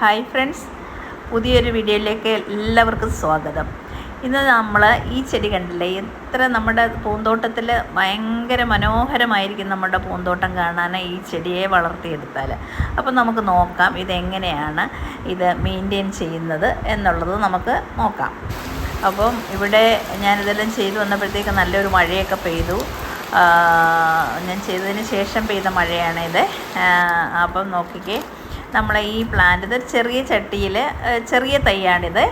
Hi friends. പുതിയൊരു വീഡിയോയിലേക്ക് എല്ലാവർക്കും സ്വാഗതം. ഇന്ന് നമ്മൾ ഈ ചെടി കണ്ടില്ലേ? എത്ര നമ്മുടെ പൂന്തോട്ടത്തിൽ ഭയങ്കര മനോഹരമായിരിക്കും നമ്മുടെ പൂന്തോട്ടം കാണാൻ ഈ ചെടിയെ വളർത്തിയെടുത്താൽ അപ്പം നമുക്ക് നോക്കാം ഇതെങ്ങനെയാണ് ഇത് മെയിന്റെയിൻ ചെയ്യുന്നത് എന്നുള്ളത് നമുക്ക് നോക്കാം. അപ്പം ഇവിടെ ഞാനിതെല്ലാം ചെയ്തു വന്നപ്പോഴത്തേക്ക് നല്ലൊരു മഴയൊക്കെ പെയ്തു. ഞാൻ ചെയ്തതിന് ശേഷം പെയ്ത മഴയാണിത്. അപ്പം നോക്കിക്കേ. നമ്മളെ ഈ പ്ലാന്റ് ഇത് ചെറിയ ചട്ടിയിൽ ചെറിയ തൈയാണിത്.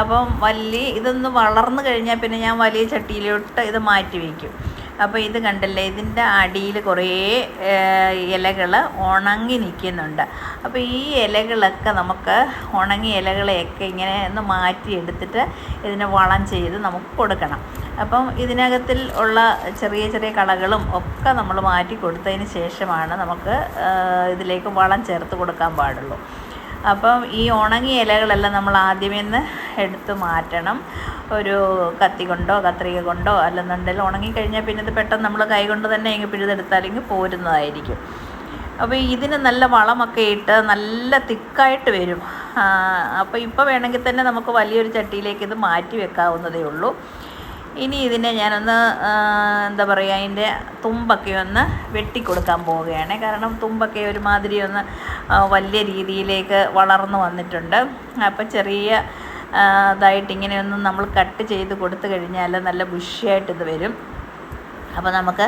അപ്പം വലിയ ഇതൊന്ന് വളർന്നു കഴിഞ്ഞാൽ പിന്നെ ഞാൻ വലിയ ചട്ടിയിലോട്ട് ഇത് മാറ്റി വയ്ക്കും അപ്പോൾ ഇത് കണ്ടല്ലേ ഇതിന്റെ അടിയിൽ കുറേ ഇലകൾ ഉണങ്ങി നിൽക്കുന്നുണ്ട്. അപ്പോൾ ഈ ഇലകളൊക്കെ നമുക്ക് ഉണങ്ങിയ ഇലകളെയൊക്കെ ഇങ്ങനെ ഒന്ന് മാറ്റി എടുത്തിട്ട് ഇതിനെ വളം ചെയ്ത് നമുക്ക് കൊടുക്കണം. അപ്പം ഇതിനകത്തിൽ ഉള്ള ചെറിയ ചെറിയ കളകളും ഒക്കെ നമ്മൾ മാറ്റി കൊടുത്തതിന് ശേഷമാണ് നമുക്ക് ഇതിലേക്ക് വളം ചേർത്ത് കൊടുക്കാൻ പാടുള്ളൂ. അപ്പം ഈ ഉണങ്ങിയ ഇലകളെല്ലാം നമ്മൾ ആദ്യമേ നിന്ന് എടുത്ത് മാറ്റണം. ഒരു കത്തി കൊണ്ടോ കത്രിക കൊണ്ടോ അല്ലെന്നുണ്ടെങ്കിൽ ഉണങ്ങിക്കഴിഞ്ഞാൽ പിന്നെ ഇത് പെട്ടെന്ന് നമ്മൾ കൈ കൊണ്ട് തന്നെ ഇങ്ങ് പിഴുതെടുത്താലെങ്കിൽ പോരുന്നതായിരിക്കും. അപ്പോൾ ഇതിന് നല്ല വളമൊക്കെ ഇട്ട് നല്ല തിക്കായിട്ട് വരും. അപ്പോൾ ഇപ്പോൾ വേണമെങ്കിൽ തന്നെ നമുക്ക് വലിയൊരു ചട്ടിയിലേക്ക് ഇത് മാറ്റി വെക്കാവുന്നതേ ഉള്ളൂ. ഇനി ഇതിനെ ഞാനൊന്ന് എന്താ പറയുക അതിന്റെ തുമ്പൊക്കെ ഒന്ന് വെട്ടിക്കൊടുക്കാൻ പോവുകയാണ്. കാരണം തുമ്പൊക്കെ ഒരുമാതിരി ഒന്ന് വലിയ രീതിയിലേക്ക് വളർന്നു വന്നിട്ടുണ്ട്. അപ്പം ചെറിയ ഇതായിട്ട് ഇങ്ങനെയൊന്നും നമ്മൾ കട്ട് ചെയ്ത് കൊടുത്തു കഴിഞ്ഞാൽ നല്ല ബുഷിയായിട്ടിത് വരും. അപ്പോൾ നമുക്ക്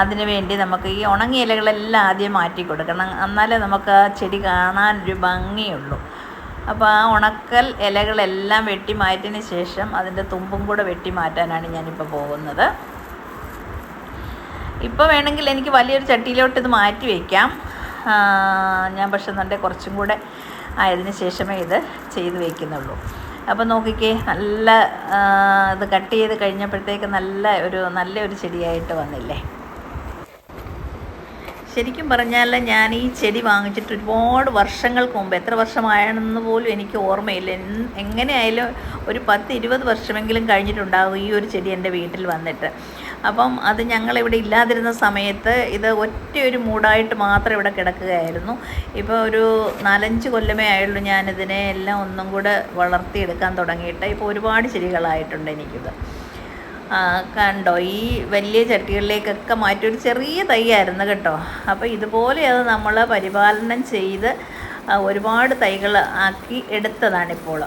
അതിനു വേണ്ടി നമുക്ക് ഈ ഉണങ്ങിയ ഇലകളെല്ലാം ആദ്യം മാറ്റി കൊടുക്കണം. എന്നാലേ നമുക്ക് ചെടി കാണാൻ ഒരു ഭംഗിയുള്ളൂ. അപ്പോൾ ആ ഉണക്കൽ ഇലകളെല്ലാം വെട്ടി മാറ്റിയതിന് ശേഷം അതിന്റെ തുമ്പും കൂടെ വെട്ടി മാറ്റാനാണ് ഞാനിപ്പോൾ പോകുന്നത്. ഇപ്പോൾ വേണമെങ്കിൽ എനിക്ക് വലിയൊരു ചട്ടിയിലോട്ട് ഇത് മാറ്റി വയ്ക്കാം ഞാൻ പക്ഷെ നല്ല കുറച്ചും കൂടെ ആയതിന് ശേഷമേ ഇത് ചെയ്ത് വയ്ക്കുന്നുള്ളൂ അപ്പോൾ നോക്കിക്കേ നല്ല ഇത് കട്ട് ചെയ്ത് കഴിഞ്ഞപ്പോഴത്തേക്ക് നല്ല ഒരു നല്ലൊരു ചെടിയായിട്ട് വന്നില്ലേ? ശരിക്കും പറഞ്ഞാൽ ഞാൻ ഈ ചെടി വാങ്ങിച്ചിട്ട് ഒരുപാട് വർഷങ്ങൾക്ക് മുമ്പ് എത്ര വർഷമായെന്ന് പോലും എനിക്ക് ഓർമ്മയില്ല. എങ്ങനെയായാലും ഒരു പത്ത് ഇരുപത് വർഷമെങ്കിലും കഴിഞ്ഞിട്ടുണ്ടാകും ഈ ഒരു ചെടി എന്റെ വീട്ടിൽ വന്നിട്ട്. അപ്പം അത് ഞങ്ങളിവിടെ ഇല്ലാതിരുന്ന സമയത്ത് ഇത് ഒറ്റ ഒരു മൂടായിട്ട് മാത്രം ഇവിടെ കിടക്കുകയായിരുന്നു. ഇപ്പോൾ ഒരു നാലഞ്ച് കൊല്ലമേ ആയുള്ളൂ ഞാനിതിനെ എല്ലാം ഒന്നും കൂടെ വളർത്തിയെടുക്കാൻ തുടങ്ങിയിട്ട്. ഇപ്പോൾ ഒരുപാട് ചെടികളായിട്ടുണ്ട് എനിക്കിത്. കണ്ടോ ഈ വലിയ ചട്ടികളിലേക്കൊക്കെ മാറ്റി ഒരു ചെറിയ തൈയായിരുന്നു കേട്ടോ. അപ്പോൾ ഇതുപോലെ അത് നമ്മൾ പരിപാലനം ചെയ്ത് ഒരുപാട് തൈകൾ ആക്കി എടുത്തതാണിപ്പോൾ.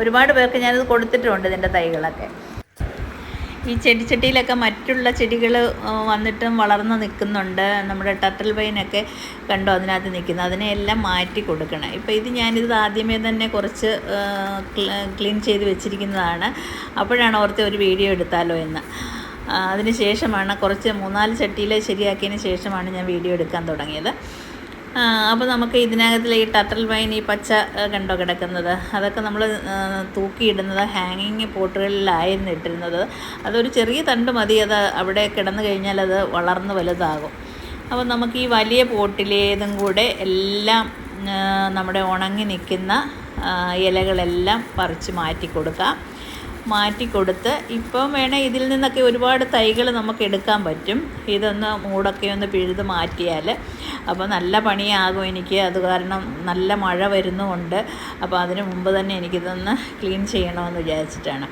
ഒരുപാട് പേർക്ക് ഞാനിത് കൊടുത്തിട്ടുണ്ട് ഇതിന്റെ തൈകളൊക്കെ. ഈ ചെടിച്ചട്ടിയിലൊക്കെ മറ്റുള്ള ചെടികൾ വന്നിട്ടും വളർന്ന് നിൽക്കുന്നുണ്ട്. നമ്മുടെ ടട്ടൽ വൈനൊക്കെ കണ്ടോ അതിനകത്ത് നിൽക്കുന്നത്. അതിനെയെല്ലാം മാറ്റി കൊടുക്കണം. ഇപ്പോൾ ഇത് ഞാനിത് ആദ്യമേ തന്നെ കുറച്ച് ക്ലീൻ ചെയ്ത് വെച്ചിരിക്കുന്നതാണ്. അപ്പോഴാണ് ഓർത്ത് ഒരു വീഡിയോ എടുത്താലോ എന്ന്. അതിന് ശേഷമാണ് കുറച്ച് മൂന്നാൽ ചട്ടിയിൽ ശരിയാക്കിയതിന് ശേഷമാണ് ഞാൻ വീഡിയോ എടുക്കാൻ തുടങ്ങിയത്. അപ്പോൾ നമുക്ക് ഇതിനകത്തിൽ ഈ ടട്ടൽ വൈൻ ഈ പച്ച കണ്ടോ കിടക്കുന്നത്? അതൊക്കെ നമ്മൾ തൂക്കിയിടുന്നത് ഹാങ്ങിങ് പോട്ടുകളിലായിരുന്നു ഇട്ടിരുന്നത്. അതൊരു ചെറിയ തണ്ട് മതി അത് അവിടെ കിടന്നു കഴിഞ്ഞാൽ അത് വളർന്ന് വലുതാകും. അപ്പോൾ നമുക്ക് ഈ വലിയ പോട്ടിലേതും കൂടെ എല്ലാം നമ്മുടെ ഉണങ്ങി നിൽക്കുന്ന ഇലകളെല്ലാം പറിച്ച് മാറ്റി കൊടുക്കാം. മാറ്റി കൊടുത്ത് ഇപ്പം വേണേൽ ഇതിൽ നിന്നൊക്കെ ഒരുപാട് തൈകൾ നമുക്ക് എടുക്കാൻ പറ്റും. ഇതൊന്ന് മൂടൊക്കെ ഒന്ന് പിഴുത് മാറ്റിയാൽ അപ്പോൾ നല്ല പണിയാകും എനിക്ക്. അത് കാരണം നല്ല മഴ വരുന്നുമുണ്ട്. അപ്പോൾ അതിന് മുമ്പ് തന്നെ എനിക്കിതൊന്ന് ക്ലീൻ ചെയ്യണമെന്ന് വിചാരിച്ചിട്ടാണ്.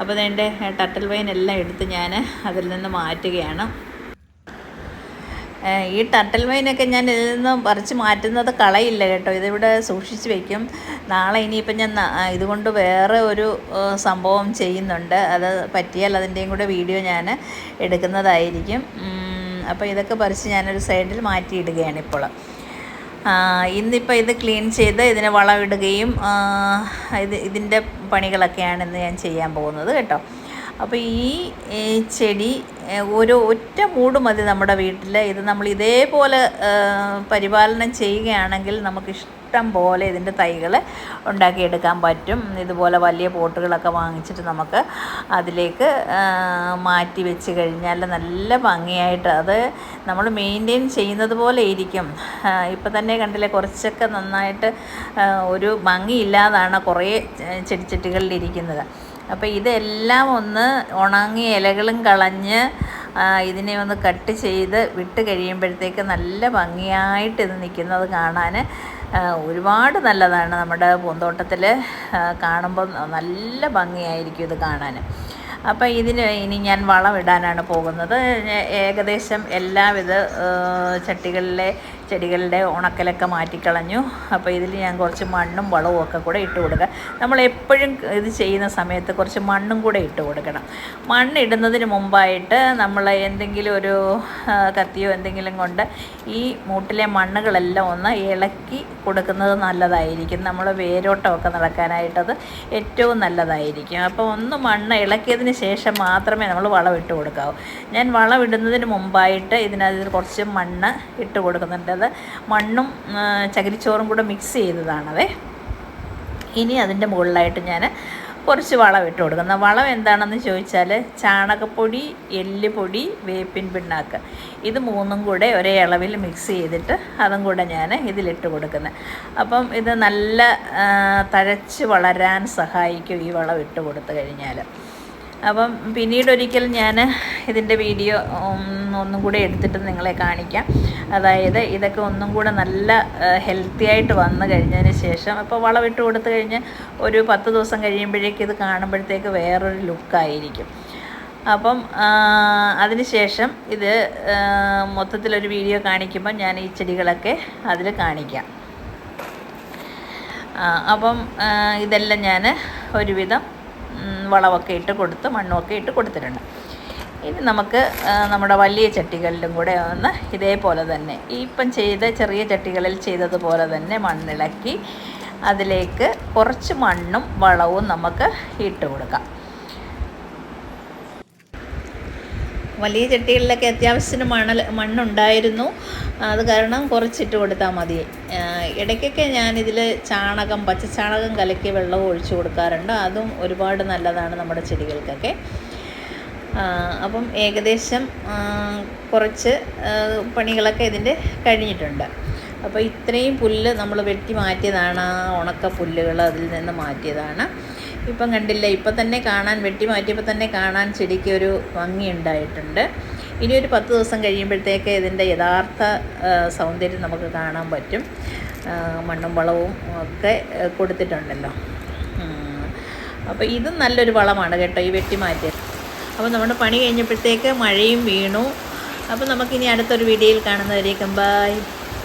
അപ്പോൾ അതെന്റെ ടട്ടൽ വൈൻ എല്ലാം എടുത്ത് ഞാൻ അതിൽ നിന്ന് മാറ്റുകയാണ്. ഈ ടട്ടൽ മീനൊക്കെ ഞാൻ ഇതിൽ നിന്ന് പറിച്ച് മാറ്റുന്നത് കളയില്ല കേട്ടോ. ഇതിവിടെ സൂക്ഷിച്ച് വയ്ക്കും നാളെ ഇനിയിപ്പം ഞാൻ ഇതുകൊണ്ട് വേറെ ഒരു സംഭവം ചെയ്യുന്നുണ്ട്. അത് പറ്റിയാൽ അതിന്റെയും കൂടെ വീഡിയോ ഞാൻ എടുക്കുന്നതായിരിക്കും. അപ്പോൾ ഇതൊക്കെ പറിച്ച് ഞാനൊരു സൈഡിൽ മാറ്റിയിടുകയാണ് ഇപ്പോൾ. ഇന്നിപ്പം ഇത് ക്ലീൻ ചെയ്ത് ഇതിന് വളമിടുകയും ഇത് ഇതിന്റെ പണികളൊക്കെയാണ് ഇന്ന് ഞാൻ ചെയ്യാൻ പോകുന്നത് കേട്ടോ. അപ്പോൾ ഈ ചെടി ഒരു ഒറ്റ മൂട് മതി നമ്മുടെ വീട്ടിൽ ഇത് നമ്മൾ ഇതേപോലെ പരിപാലനം ചെയ്യുകയാണെങ്കിൽ നമുക്ക് ഇഷ്ടം പോലെ ഇതിന്റെ തൈകൾ ഉണ്ടാക്കിയെടുക്കാൻ പറ്റും. ഇതുപോലെ വലിയ പോട്ടുകളൊക്കെ വാങ്ങിച്ചിട്ട് നമുക്ക് അതിലേക്ക് മാറ്റി വെച്ച് കഴിഞ്ഞാൽ നല്ല ഭംഗിയായിട്ട് അത് നമ്മൾ മെയിന്റെയിൻ ചെയ്യുന്നത് പോലെ ഇരിക്കും. ഇപ്പം തന്നെ കണ്ടില്ലേ കുറച്ചൊക്കെ നന്നായിട്ട് ഒരു ഭംഗിയില്ലാതാണ് കുറേ ചെടിച്ചട്ടികളിൽ ഇരിക്കുന്നത്. അപ്പോൾ ഇതെല്ലാം ഒന്ന് ഉണങ്ങിയ ഇലകളും കളഞ്ഞ് ഇതിനെ ഒന്ന് കട്ട് ചെയ്ത് വിട്ട് കഴിയുമ്പോഴത്തേക്ക് നല്ല ഭംഗിയായിട്ട് ഇത് നിൽക്കുന്നത് കാണാൻ ഒരുപാട് നല്ലതാണ് നമ്മുടെ പൂന്തോട്ടത്തിൽ കാണുമ്പോൾ നല്ല ഭംഗിയായിരിക്കും ഇത് കാണാൻ അപ്പോൾ ഇതിന് ഇനി ഞാൻ വളം ഇടാനാണ് പോകുന്നത് ഏകദേശം എല്ലാവിധ ചട്ടികളിലെ ചെടികളുടെ ഉണക്കലൊക്കെ മാറ്റിക്കളഞ്ഞു. അപ്പോൾ ഇതിൽ ഞാൻ കുറച്ച് മണ്ണും വളവും ഒക്കെ കൂടെ ഇട്ട് കൊടുക്കുക നമ്മൾ എപ്പോഴും ഇത് ചെയ്യുന്ന സമയത്ത് കുറച്ച് മണ്ണും കൂടെ ഇട്ട് കൊടുക്കണം. മണ്ണ് ഇടുന്നതിന് മുമ്പായിട്ട് നമ്മൾ എന്തെങ്കിലും ഒരു കത്തിയോ എന്തെങ്കിലും കൊണ്ട് ഈ മൂട്ടിലെ മണ്ണുകളെല്ലാം ഒന്ന് ഇളക്കി കൊടുക്കുന്നത് നല്ലതായിരിക്കും. നമ്മൾ വേരോട്ടമൊക്കെ നടക്കാനായിട്ടത് ഏറ്റവും നല്ലതായിരിക്കും. അപ്പോൾ ഒന്ന് മണ്ണ് ഇളക്കിയതിന് ശേഷം മാത്രമേ നമ്മൾ വളം ഇട്ട് കൊടുക്കാവൂ. ഞാൻ വളം ഇടുന്നതിന് മുമ്പായിട്ട് ഇതിനകത്ത് കുറച്ച് മണ്ണ് ഇട്ട് കൊടുക്കുന്നുണ്ട്. അത് മണ്ണും ചകിരിച്ചോറും കൂടെ മിക്സ് ചെയ്തതാണതേ ഇനി അതിന്റെ മുകളിലായിട്ട് ഞാൻ കുറച്ച് വളം ഇട്ട് കൊടുക്കുന്ന. വളം എന്താണെന്ന് ചോദിച്ചാൽ ചാണകപ്പൊടി എല്ലുപൊടി വേപ്പിൻ പിണ്ണാക്ക്. ഇത് മൂന്നും കൂടെ ഒരേ അളവിൽ മിക്സ് ചെയ്തിട്ട് അതും കൂടെ ഞാൻ ഇതിലിട്ട് കൊടുക്കുന്നത് അപ്പം ഇത് നല്ല തഴച്ച് വളരാൻ സഹായിക്കും ഈ വളം ഇട്ട് കൊടുത്തു കഴിഞ്ഞാൽ അപ്പം പിന്നീട് ഒരിക്കൽ ഞാൻ ഇതിന്റെ വീഡിയോ ഒന്നും കൂടെ എടുത്തിട്ട് നിങ്ങളെ കാണിക്കാം. അതായത് ഇതൊക്കെ ഒന്നും കൂടെ നല്ല ഹെൽത്തി ആയിട്ട് വന്നു കഴിഞ്ഞതിന് ശേഷം അപ്പോൾ വളമിട്ട് കൊടുത്തു കഴിഞ്ഞ് ഒരു പത്ത് ദിവസം കഴിയുമ്പോഴേക്ക് ഇത് കാണുമ്പോഴത്തേക്ക് വേറൊരു ലുക്കായിരിക്കും അപ്പം അതിന് ശേഷം ഇത് മൊത്തത്തിലൊരു വീഡിയോ കാണിക്കുമ്പോൾ ഞാൻ ഈ ചെടികളൊക്കെ അതിൽ കാണിക്കാം. അപ്പം ഇതെല്ലാം ഞാൻ ഒരുവിധം വളമൊക്കെ ഇട്ട് കൊടുത്ത് മണ്ണുമൊക്കെ ഇട്ട് കൊടുത്തിട്ടുണ്ട്. ഇനി നമുക്ക് നമ്മുടെ വലിയ ചട്ടികളിലും കൂടെ ഒന്ന് ഇതേപോലെ തന്നെ ഇപ്പം ചെയ്ത ചെറിയ ചട്ടികളിൽ ചെയ്തതുപോലെ തന്നെ മണ്ണിളക്കി അതിലേക്ക് കുറച്ച് മണ്ണും വളവും നമുക്ക് ഇട്ട് കൊടുക്കാം. വലിയ ചട്ടികളിലൊക്കെ അത്യാവശ്യത്തിന് മണൽ മണ്ണുണ്ടായിരുന്നു. അത് കാരണം കുറച്ചിട്ട് കൊടുത്താൽ മതി. ഇടയ്ക്കൊക്കെ ഞാനിതിൽ ചാണകം പച്ചച്ചാണകം കലക്കി വെള്ളം ഒഴിച്ചു കൊടുക്കാറുണ്ട്. അതും ഒരുപാട് നല്ലതാണ് നമ്മുടെ ചെടികൾക്കൊക്കെ. അപ്പം ഏകദേശം കുറച്ച് പണികളൊക്കെ ഇതിന്റെ കഴിഞ്ഞിട്ടുണ്ട്. അപ്പോൾ ഇത്രയും പുല്ല് നമ്മൾ വെട്ടി മാറ്റിയതാണ്. ആ ഉണക്ക പുല്ലുകൾ അതിൽ നിന്ന് മാറ്റിയതാണ്. ഇപ്പം കണ്ടില്ല ഇപ്പം തന്നെ കാണാൻ വെട്ടി മാറ്റിയപ്പോൾ തന്നെ കാണാൻ ചെടിക്ക് ഒരു ഭംഗി ഉണ്ടായിട്ടുണ്ട്. ഇനി ഒരു പത്ത് ദിവസം കഴിയുമ്പോഴത്തേക്ക് ഇതിന്റെ യഥാർത്ഥ സൗന്ദര്യം നമുക്ക് കാണാൻ പറ്റും. മണ്ണും വളവും ഒക്കെ കൊടുത്തിട്ടുണ്ടല്ലോ. അപ്പോൾ ഇതും നല്ലൊരു വളമാണ് കേട്ടോ ഈ വെട്ടി മാറ്റിയത് അപ്പോൾ നമ്മുടെ പണി കഴിഞ്ഞപ്പോഴത്തേക്ക് മഴയും വീണു. അപ്പോൾ നമുക്കിനി അടുത്തൊരു വീഡിയോയിൽ കാണുന്നവരേക്കും ബൈ.